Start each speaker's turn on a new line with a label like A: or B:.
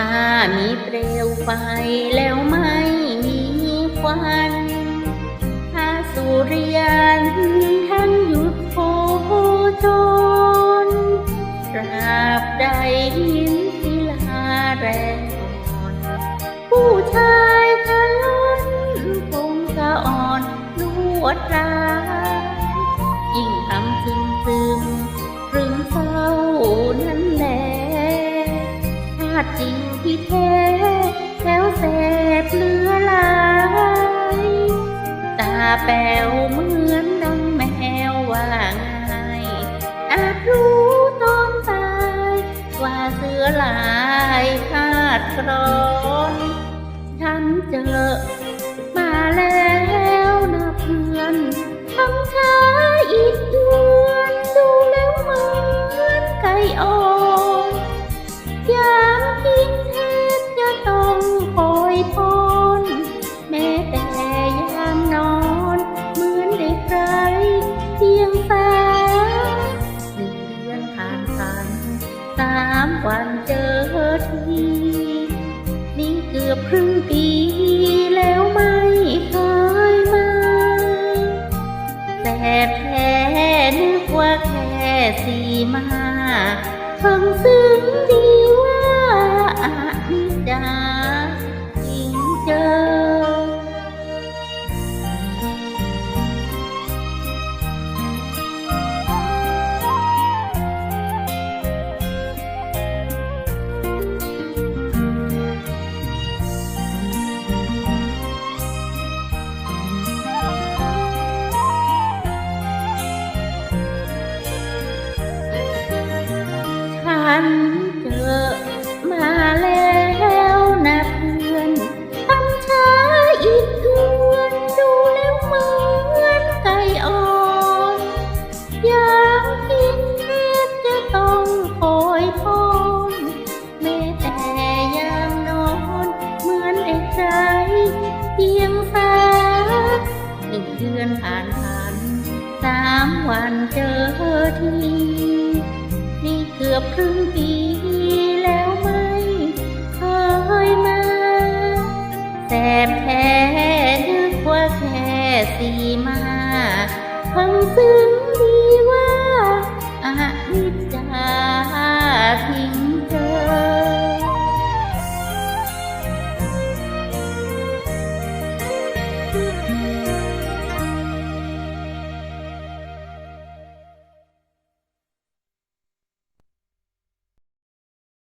A: ถ้ามีเปลวไฟแล้วไม่มีควันถ้าสุริยันท่านหยุดโคจรตราบใดหินศิลาแรงอ่อนผู้ชายทะล้นคงสะอ่อนนวดรายยิ่งทำซึมซึมรึมเศร้านั่นแหละชาจริง ที่แท้แล้วแสบเลือลาย ตาแป๋วเหมือนดังแมวว่าง่ายอาจรู้ตอนตาย ว่าเสือลายคาดกรอนฉันเจอมาแล้วนะเพื่อนทำช้าอีกเดือนดูแล้วเหมือนไก่อ่อนยา พันสามวันเจอทีนี่เกือบครึ่งปีแล้วไม่เคยมาแต่แท้นึกว่าแค่สีมาซังซื้อ ฉันเจอมาแล้วนะเพื่อนทำช้าอีกเดือนดูแล้วเหมือนไก่อ่อนอยากกินเทศจะต้องคอยพรแม้แต่ยามนอนเหมือนเด็กใจเพียงสาหนึ่งเดือนผ่านผ่านสามวันเจอที นี่เกือบครึ่งปีแล้วไม่เคยมาแต่แท้นึกว่าแค่สีมาคำซึ้งดีว่าอ